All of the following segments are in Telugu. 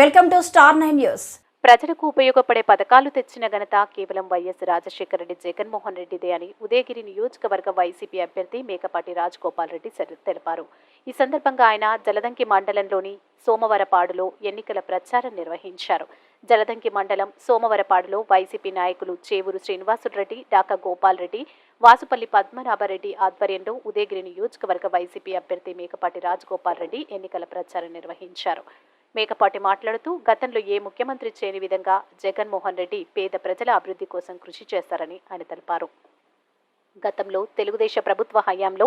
Welcome to star nine news. ప్రజలకు ఉపయోగపడే పథకాలు తెచ్చిన ఘనత కేవలం వైఎస్ రాజశేఖర రెడ్డి జగన్మోహన్ రెడ్డిదే అని ఉదయగిరి నియోజకవర్గ వైసీపీ అభ్యర్థి మేకపాటి రాజగోపాల్ రెడ్డి తెలిపారు. ఈ సందర్భంగా ఆయన జలదంకి మండలంలోని సోమవరపాడులో ఎన్నికల ప్రచారం నిర్వహించారు. జలదంకి మండలం సోమవరపాడులో వైసీపీ నాయకులు చేవూరు శ్రీనివాసులరెడ్డి డాకా గోపాల్ రెడ్డి వాసుపల్లి పద్మనాభరెడ్డి ఆధ్వర్యంలో ఉదయగిరి నియోజకవర్గ వైసీపీ అభ్యర్థి మేకపాటి రాజగోపాల్ రెడ్డి ఎన్నికల ప్రచారం నిర్వహించారు. మేకపాటి మాట్లాడుతూ గతంలో ఏ ముఖ్యమంత్రి చేయని విధంగా జగన్మోహన్ రెడ్డి పేద ప్రజల అభివృద్ధి కోసం కృషి చేస్తారని ఆయన తెలిపారు. గతంలో తెలుగుదేశ ప్రభుత్వ హయాంలో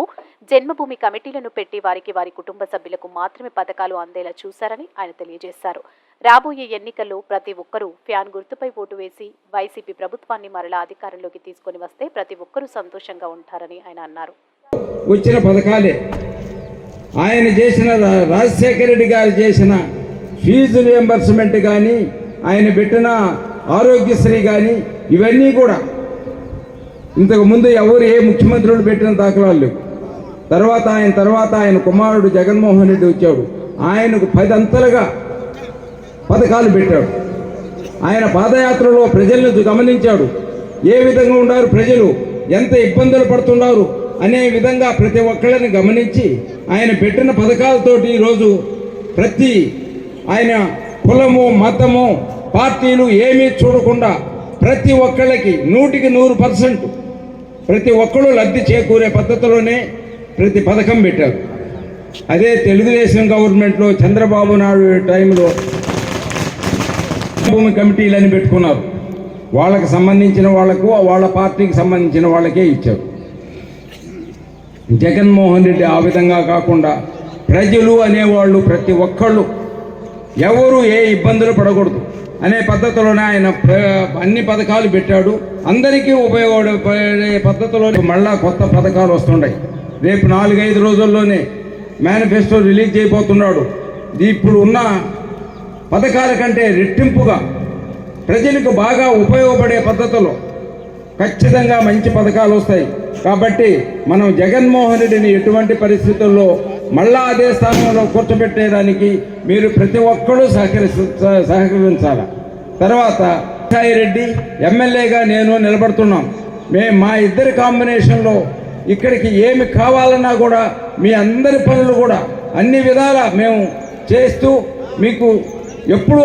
జన్మభూమి కమిటీలను పెట్టి వారికి వారి కుటుంబ సభ్యులకు మాత్రమే పథకాలు అందేలా చూశారని ఆయన తెలియజేశారు. రాబోయే ఎన్నికల్లో ప్రతి ఒక్కరూ ఫ్యాన్ గుర్తుపై ఓటు వేసి వైసీపీ ప్రభుత్వాన్ని మరలా అధికారంలోకి తీసుకొని వస్తే ప్రతి ఒక్కరూ సంతోషంగా ఉంటారని ఆయన అన్నారు. వచ్చిన పథకాలే. ఆయన చేసిన రాజశేఖర రెడ్డి గారు చేసిన ఫీజు రియంబర్స్మెంట్ కానీ ఆయన పెట్టిన ఆరోగ్యశ్రీ కానీ ఇవన్నీ కూడా. ఇంతకుముందు ఎవరు ఏ ముఖ్యమంత్రులు పెట్టిన దాఖలాలు లేవు. తర్వాత ఆయన తర్వాత ఆయన కుమారుడు జగన్మోహన్ రెడ్డి వచ్చాడు. ఆయనకు పదంతలుగా పథకాలు పెట్టాడు. ఆయన పాదయాత్రలో ప్రజలను గమనించాడు. ఏ విధంగా ఉన్నారు ప్రజలు? ఎంత ఇబ్బందులు పడుతున్నారు? అనే విధంగా ప్రతి ఒక్కళ్ళని గమనించి ఆయన పెట్టిన పథకాలతోటి ఈరోజు ప్రతి ఆయన కులము మతము పార్టీలు ఏమీ చూడకుండా ప్రతి ఒక్కళ్ళకి నూటికి నూరు పర్సెంట్ ప్రతి ఒక్కళ్ళు లబ్ధి చేకూరే పద్ధతిలోనే ప్రతి పథకం పెట్టారు. అదే తెలుగుదేశం గవర్నమెంట్లో చంద్రబాబు నాయుడు టైంలో భూమి కమిటీలని పెట్టుకున్నారు. వాళ్ళకి సంబంధించిన వాళ్ళకు వాళ్ళ పార్టీకి సంబంధించిన వాళ్ళకే ఇచ్చారు. జగన్మోహన్ రెడ్డి ఆ విధంగా కాకుండా ప్రజలు అనేవాళ్ళు ప్రతి ఒక్కళ్ళు ఎవరు ఏ ఇబ్బందులు పడకూడదు అనే పద్ధతిలోనే ఆయన అన్ని పథకాలు పెట్టాడు. అందరికీ ఉపయోగపడే పద్ధతిలో మళ్ళా కొత్త పథకాలు వస్తుంటాయి రేపు నాలుగైదు రోజుల్లోనే మేనిఫెస్టో రిలీజ్ చేయబోతున్నాడు. ఇప్పుడు ఉన్న పథకాల కంటే రెట్టింపుగా ప్రజలకు బాగా ఉపయోగపడే పద్ధతిలో ఖచ్చితంగా మంచి పథకాలు వస్తాయి. కాబట్టి మనం జగన్మోహన్ రెడ్డిని ఎటువంటి పరిస్థితుల్లో మళ్ళా అదే స్థానంలో కూర్చోబెట్టేదానికి మీరు ప్రతి ఒక్కరూ సహకరి సహకరించాలి? తర్వాత సాయి రెడ్డి ఎమ్మెల్యేగా నేను నిలబడుతున్నాం. మేము మా ఇద్దరి కాంబినేషన్లో ఇక్కడికి ఏమి కావాలన్నా కూడా మీ అందరి పనులు కూడా అన్ని విధాలా మేము చేస్తూ మీకు ఎప్పుడూ